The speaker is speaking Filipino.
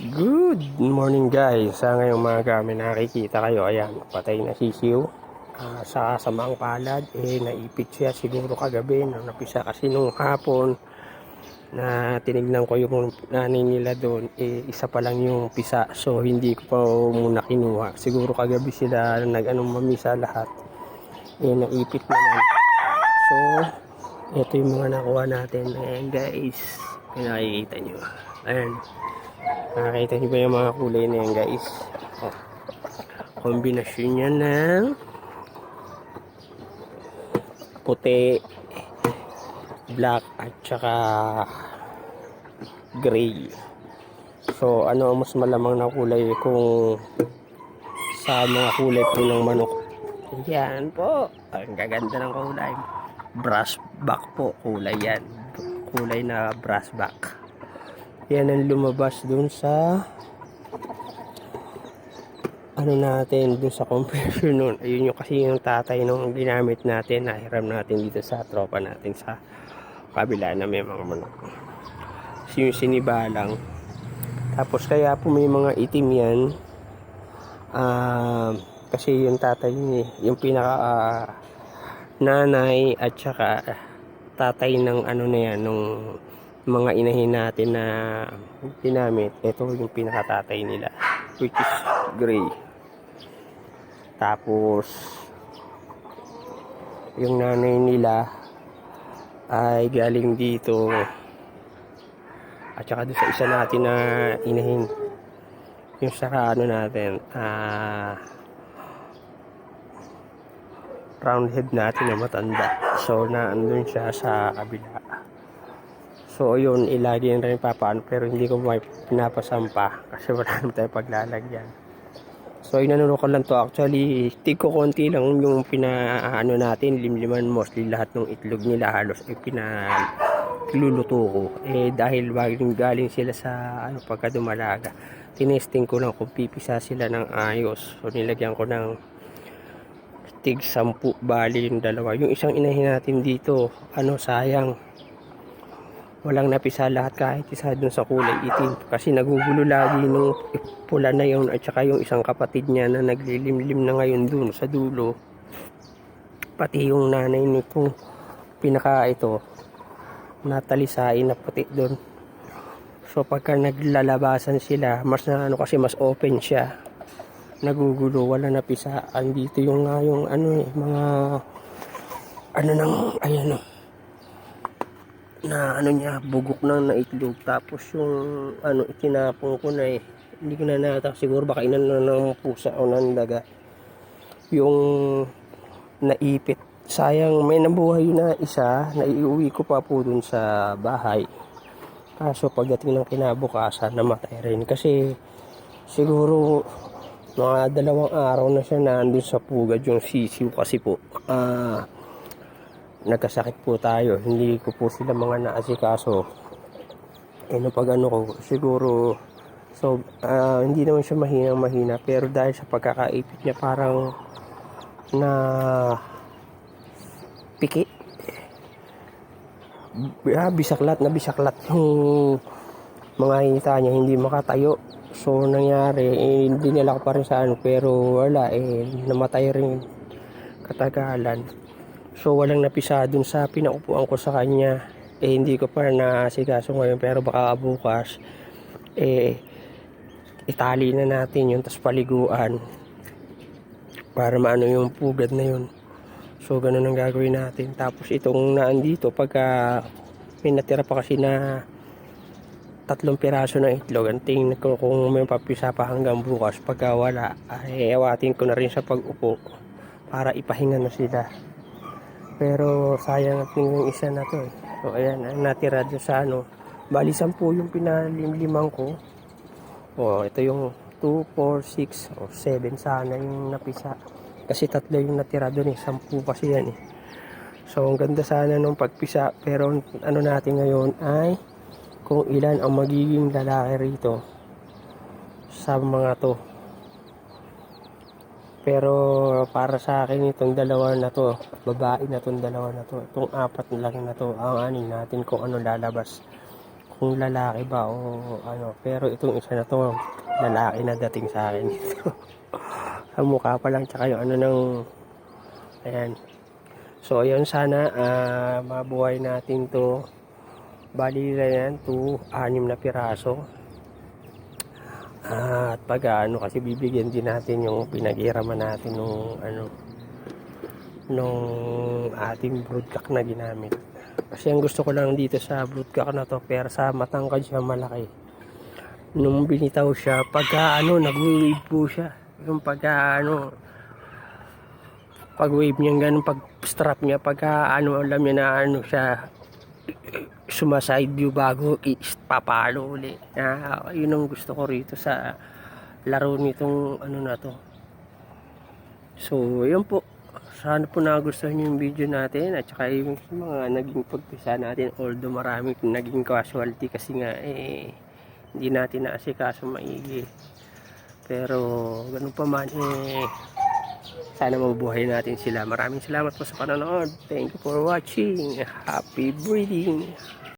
Good morning guys. Sa ngayong umaga may nakikita kayo. Ayan, patay na sisiw. Ah, sa samang palad, eh, naipit siya siguro kagabi. No, napisa kasi nung hapon na tinignan ko yung nanay nila doon, eh, isa pa lang yung pisa. So, hindi ko pa muna kinuha. Siguro kagabi sila nag-anong mamisa lahat. Eh, naipit naman. So, ito yung mga nakuha natin. Ayan guys. Kung nakikita nyo. Ayan. Nakakita niyo ba yung mga kulay na yan guys? Oh. Kombinasyon niya ng puti, black at saka gray. So ano ang mas malamang na kulay kung sa mga kulay po ng manok. Yan po. Ang gaganda ng kulay. Brass back po kulay yan. Kulay na brass back yan ang lumabas dun sa ano natin dun sa compression nun. Ayun yung kasi yung tatay nung ginamit natin nahiram natin dito sa tropa natin sa kabila na may mga manok. So yung sinibalang. Tapos kaya po may mga itim yan. Ah kasi yung tatay ni yung pinaka ah, nanay at saka tatay ng ano na yan nung mga inahin natin na ginamit, ito yung pinakatatay nila, which is gray. Tapos, yung nanay nila ay galing dito. At saka doon sa isa natin na inahin yung sa ano natin ah round head natin na matanda. So na andun siya sa kabila So yun, ilagay rin papaano pero hindi ko may pinapasampa kasi wala naman tayo paglalagyan. So inanuno ko lang to actually, tig ko konti lang yung pinaano natin, limliman mostly lahat ng itlog nila halos ay pinaluluto ko. Eh dahil galing, galing sila sa ano pagka dumalaga, tinesting ko lang kung pipisa sila ng ayos. So nilagyan ko ng tig sampu bali yung dalawa. Yung isang inahin natin dito, ano sayang walang napisa lahat kahit isa dun sa kulay itim. Kasi nagugulo lagi nung pula na yun at saka yung isang kapatid niya na naglilimlim na ngayon dun sa dulo. Pati yung nanay ni kung pinaka ito natalisain na puti dun. So pagka naglalabasan sila mas na ano kasi mas open siya. Nagugulo wala napisa. Andito yung nga yung ano eh mga ano nang ayan oh na ano niya bugok na na itlog tapos yung ano itinapon ko na eh hindi ko na natak siguro baka inan na ng pusa o ng daga yung naipit. Sayang may nabuhay na isa na iuwi ko pa po dun sa bahay. Kaso pagdating ng kinabukasan namatay rin. Kasi siguro mga dalawang araw na siya nandun sa pugad yung sisiw kasi po. Ah nagkasakit po tayo. Hindi ko po sila mga naasikaso. Eh no pag ano ko siguro so ah, hindi naman siya mahina mahina pero dahil sa pagkakaipit niya parang na piki. Ah, bisaklat na bisaklat yung mga hita niya hindi makatayo. So nangyari eh, hindi nila ko pa rin sa ano pero wala eh namatay rin katagalan So walang napisa dun sa pinaupuan ko sa kanya. Eh hindi ko pa naasikaso ngayon pero baka bukas eh itali na natin yun tapos paliguan para maano yung pugad na yun. So ganun ang gagawin natin. Tapos itong naandito pagka may natira pa kasi na tatlong piraso ng itlog. Ang tingin ko kung may papisa pa hanggang bukas. Pagka wala, ay awatin ko na rin sa pag-upo para ipahinga na sila. Pero sayang at yung isa na to eh. So ayan, ang natira dyan sa ano. Bali, 10 yung pinalimlimang ko. O, ito yung 2, 4, 6, o 7 sana yung napisa. Kasi tatlo yung natira doon eh. 10 kasi yan eh. So, ang ganda sana nung pagpisa. Pero ano natin ngayon ay kung ilan ang magiging lalaki rito sa mga to. Pero para sa akin itong dalawa na to, babae na tong dalawa na to, itong apat na lang na to, ang anin natin kung ano lalabas. kung lalaki ba o ano. Pero itong isa na to, lalaki na dating sa akin. Sa mukha pa lang, tsaka yung ano ng, ayan. So, ayun, sana ah, mabuhay natin to. Bali na yan, to anim na piraso. At pag ano, kasi bibigyan din natin yung pinag-iraman natin nung ano, nung ating broodcock na ginamit. Kasi ang gusto ko lang dito sa broodcock na to, pero sa matangkad siya malaki. Nung binitaw siya, pagka ano, nag-wave po siya. Yung pagka ano, pag wave niya ganun, pag strap niya, pagka ano, alam niya na ano siya, sumaside view bago papalo uli. Ah, yun ang gusto ko rito sa laro nitong ano na to. So, yun po. Sana po nagustuhan niyo yung video natin at saka yung mga naging pagpisa natin although maraming naging casualty kasi nga eh hindi natin naasikaso maigi. Pero ganun pa man eh sana mabuhay natin sila. Maraming salamat po sa panonood. Thank you for watching. Happy breeding.